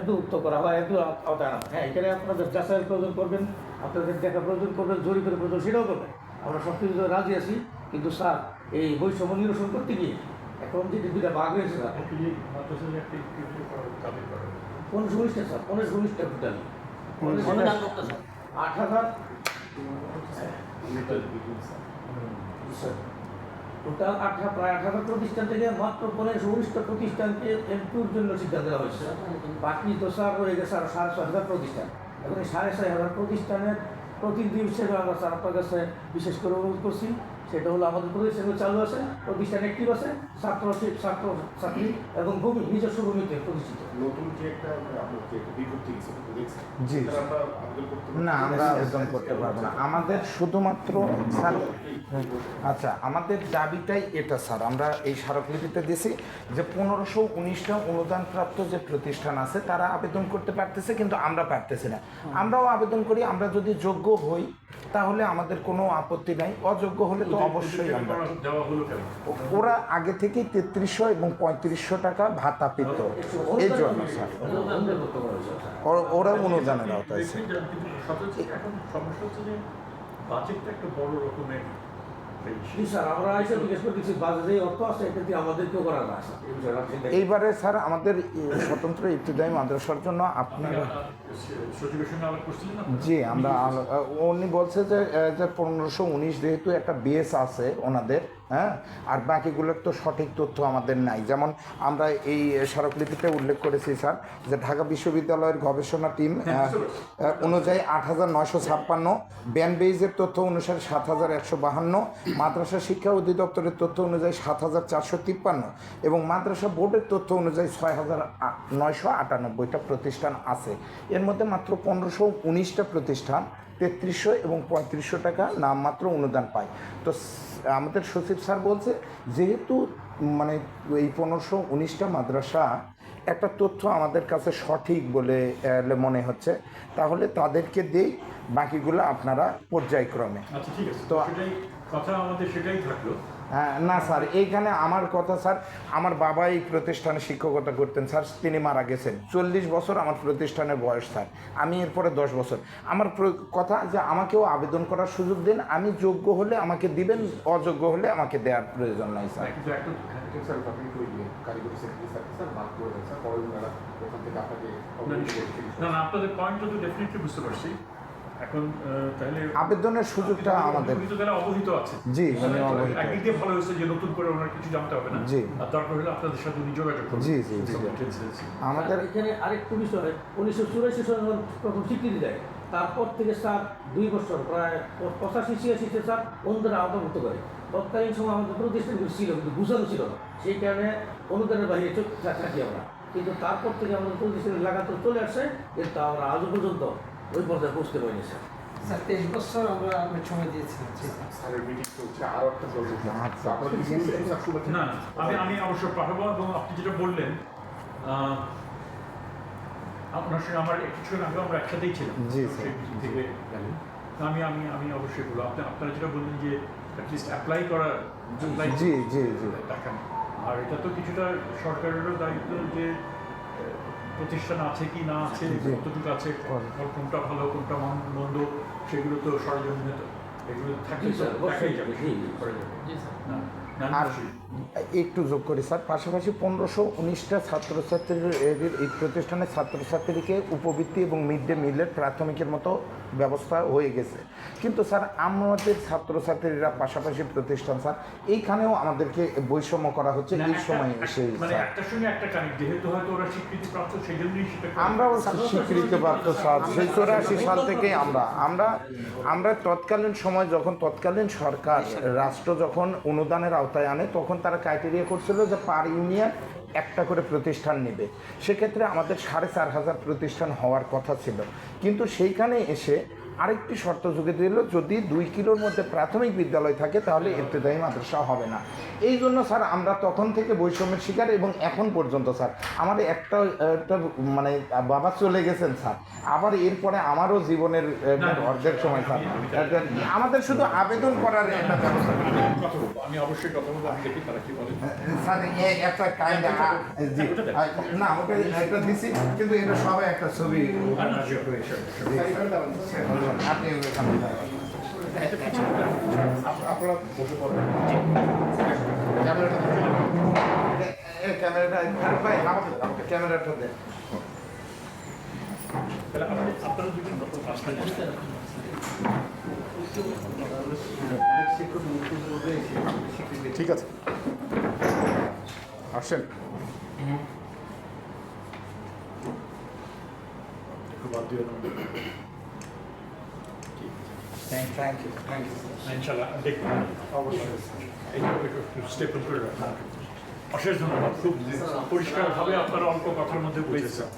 এন্তর্ভুক্ত করা হয় এত আওতায় আনা। হ্যাঁ এখানে আপনাদের যাচাইয়ের প্রয়োজন করবেন আপনাদের দেখা প্রয়োজন করবেন জরিপের প্রয়োজন সেটাও করবেন। আমরা সব কিছু রাজি আছি কিন্তু স্যার এই বৈষম্য নিরসন করতে গিয়ে এখন যে দুইটা ভাগ হয়েছে স্যার। পনেরোশো উনিশটা স্যার পনেরোশো উনিশটা টোটালি স্যার। আট হাজার? টোটাল আঠা প্রায় আঠারো প্রতিষ্ঠান থেকে মাত্র পনেরোশো উনিশটা প্রতিষ্ঠানকে এমটুর জন্য সিদ্ধান্ত দেওয়া হয়েছে। বাকি তো স্যার রয়ে গেছে আরও সাড়ে ছয় হাজার প্রতিষ্ঠান। এবং এই সাড়ে ছয় হাজার প্রতিষ্ঠানের প্রতিনিধি হিসেবে আমরা আপনার কাছে বিশেষ করে অনুরোধ করছি। সেটা হলো আমাদের প্রতিষ্ঠানগুলো চালু আছে প্রতিষ্ঠান অ্যাক্টিভ আছে ছাত্র ছাত্র ছাত্রী এবং ভূমি নিজস্ব ভূমিতে প্রতিষ্ঠিত। নতুন যে একটা বিজ্ঞপ্তি জি। না আমরা আবেদন করতে পারব না। আমাদের শুধুমাত্র স্যার আচ্ছা আমাদের দাবিটাই এটা স্যার। আমরা এই স্মারকলিপিতে দিছি যে পনেরোশো উনিশটা অনুদানপ্রাপ্ত যে প্রতিষ্ঠান আছে তারা আবেদন করতে পারতেছে কিন্তু আমরা পারতেছি না। আমরাও আবেদন করি আমরা যদি যোগ্য হই তাহলে আমাদের কোনো আপত্তি নাই। অযোগ্য হলে তো অবশ্যই আমরা দেওয়া হলো কেন? ওরা আগে থেকেই তেত্রিশশো এবং পঁয়ত্রিশশো টাকা ভাতা পেত। এই জন্য স্যার। ওরা- অনুদানের আওতায় বাজেটটা একটা বড় রকমের। স্যার আমরা এসে জিজ্ঞেস করে দিচ্ছি অর্থ আছে এটা দিয়ে আমাদেরকেও করার আছে এই বিষয়ে আমরা চিন্তা করি। এইবারে স্যার আমাদের স্বতন্ত্র ইবতদায়ী মাদ্রাসার জন্য আপনারা জি আমরা উনি বলছে যে পনেরোশো উনিশ যেহেতু একটা বেস আছে ওনাদের হ্যাঁ? আর বাকিগুলোর তো সঠিক তথ্য আমাদের নাই। যেমন আমরা এই স্মারকলিপিতে উল্লেখ করেছি স্যার যে ঢাকা বিশ্ববিদ্যালয়ের গবেষণা টিম আহ, অনুযায়ী আট হাজার নয়শো ছাপ্পান্ন ব্যান বেইজের তথ্য অনুসারে সাত হাজার একশো বাহান্ন মাদ্রাসা শিক্ষা অধিদপ্তরের তথ্য অনুযায়ী সাত হাজার চারশো তিপ্পান্ন এবং মাদ্রাসা বোর্ডের তথ্য অনুযায়ী ছয় হাজার নয়শো আটানব্বইটা প্রতিষ্ঠান আছে। এর মধ্যে মাত্র পনেরোশো উনিশটা প্রতিষ্ঠান তেত্রিশশো এবং পঁয়ত্রিশশো টাকা নামমাত্র অনুদান পায়। তো আমাদের সচিব স্যার বলছে যেহেতু মানে এই পনেরোশো উনিশটা মাদ্রাসা একটা তথ্য আমাদের কাছে সঠিক বলে মনে হচ্ছে তাহলে তাদেরকে দেই বাকিগুলো আপনারা পর্যায়ক্রমে। আচ্ছা ঠিক আছে। তো- সেটাই কথা আমাদের সেটাই থাকল। না স্যার এইখানে আমার কথা স্যার আমার বাবা এই প্রতিষ্ঠানে শিক্ষকতা করতেন স্যার তিনি মারা গেছেন। চল্লিশ বছর আমার প্রতিষ্ঠানের বয়স স্যার আমি এরপরে দশ বছর। আমার কথা যে আমাকেও আবেদন করার সুযোগ দিন আমি যোগ্য হলে আমাকে দিবেন অযোগ্য হলে আমাকে দেওয়ার প্রয়োজন নাই স্যার। না আপনাদের পয়েন্টটা তো ডেফিনেটলি বুঝতে পারছি। এখন তাহলে আবেদনের সুযোগটা আমাদের। কিন্তু তারা অবহিত আছে। জি, উনি অবহিত। একদিক দিয়ে ভালো হয়েছে যে নতুন করে ওনার কিছু জানতে হবে না। জি। আর দরকার হলে আপনাদের সাথে উনি যোগাযোগ করবেন জি, জি, জি। আমাদের এখানে আরেকটু বিষয় উনিশশো চুরাশি সালে যখন প্রথম স্বীকৃতি দেয় তারপর থেকে স্যার দুই বছর প্রায় পঁচাশি ছিয়াশিতে স্যার অন্যদের আওতাভুক্ত করে। তৎকালীন সময় আমাদের প্রতিষ্ঠানগুলো ছিল কিন্তু বুঝানো ছিল না। সেই কারণে অনুদানের বাইরে চোখ থাকি আমরা। কিন্তু তারপর থেকে আমাদের প্রতিষ্ঠান লাগাতার চলে আসে কিন্তু আমরা আজও পর্যন্ত ওই পর্যায়ে পৌঁছতে পারিনি স্যার স্যার তেইশ বছর আমরা আমরা সময় দিয়েছিলাম স্যারের মিটিং চলছে আরও একটা চলছে আচ্ছা। আপনারা কি শুনছেন স্যার শুনেছেন না না, আমি আমি অবশ্য পাঠাবো এবং আপনি যেটা বললেন আপনার সঙ্গে আমার কিছুক্ষণ আগে আমরা একসাথেই ছিলাম। জি, তো স্যার। সেই দিক থেকে। আমি আমি আমি অবশ্যই বলব। আপনি আপনারা যেটা বললেন যে অ্যাটলিস্ট অ্যাপ্লাই করা apply জি জি জি। দেখান। আর এটা তো কিছুটা সরকারেরও দায়িত্ব যে প্রতিষ্ঠান আছে কি না আছে। কতটুকু আছে কোনটা ভালো কোনটা মন- মন্দ সেগুলো তো সরজমিনে তো এগুলো থাকলে দেখাই যাবে। যাবে। না, আর একটু যোগ করি স্যার। পাশাপাশি পনেরোশো উনিশটা ছাত্রছাত্রীর এই প্রতিষ্ঠানের ছাত্রছাত্রীকে উপবৃত্তি এবং মিড ডে মিলের প্রাথমিকের মতো ব্যবস্থা হয়ে গেছে। কিন্তু স্যার আমাদের ছাত্রছাত্রীরা পাশাপাশি প্রতিষ্ঠান স্যার এইখানেও আমাদেরকে বৈষম্য করা হচ্ছে এই সময় এসে মানে। আমরাও স্বীকৃতি প্রাপ্ত স্যার সেই চৌরাশি সাল থেকেই আমরা আমরা আমরা তৎকালীন সময় যখন তৎকালীন সরকার রাষ্ট্র যখন অনুদানের আওতায় আনে, তখন তারা ক্রাইটেরিয়া করছিল যে পার ইউনিয়ন একটা করে প্রতিষ্ঠান নেবে। সেক্ষেত্রে আমাদের সাড়ে চার হাজার প্রতিষ্ঠান হওয়ার কথা ছিল। কিন্তু সেইখানে এসে আরেকটি শর্ত যোগে দিল যদি দুই কিলোর মধ্যে প্রাথমিক বিদ্যালয় থাকে তাহলে ইবতেদায়ী মাদ্রাসা হবে না। এই জন্য স্যার আমরা তখন থেকে বৈষম্যের শিকার এবং এখন পর্যন্ত স্যার আমাদের একটা একটা মানে বাবা চলে গেছেন স্যার। আবার এরপরে আমারও জীবনের অর্ধেক সময় স্যার। আমাদের শুধু আবেদন করার একটা ব্যবস্থা। আমি অবশ্যই কথা বলব আমি দেখি তারা কি বলে। স্যার একটা কাইন্ড না ওটা একটা দিছি কিন্তু এটা সবাই একটা ছবি। আপনি ওখানে দাঁড়ান। আপ- আপনারা বসে পড়বেন। ক্যামেরাটা ভাই আমাকে আমাকে দেন। ঠিক আছে। আসেন। একটু বাদ দিয়ে থ্যাংক ইউ থ্যাংক ইউ ইনশাল্লাহ দেখব অবশ্যই এই একটু স্টেপল করে রাখুন অশেষ ধন্যবাদ খুব পরিষ্কারভাবে আপনারা অল্প কথার মধ্যে বুঝেছেন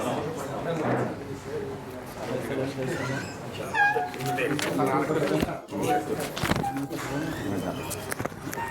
আমার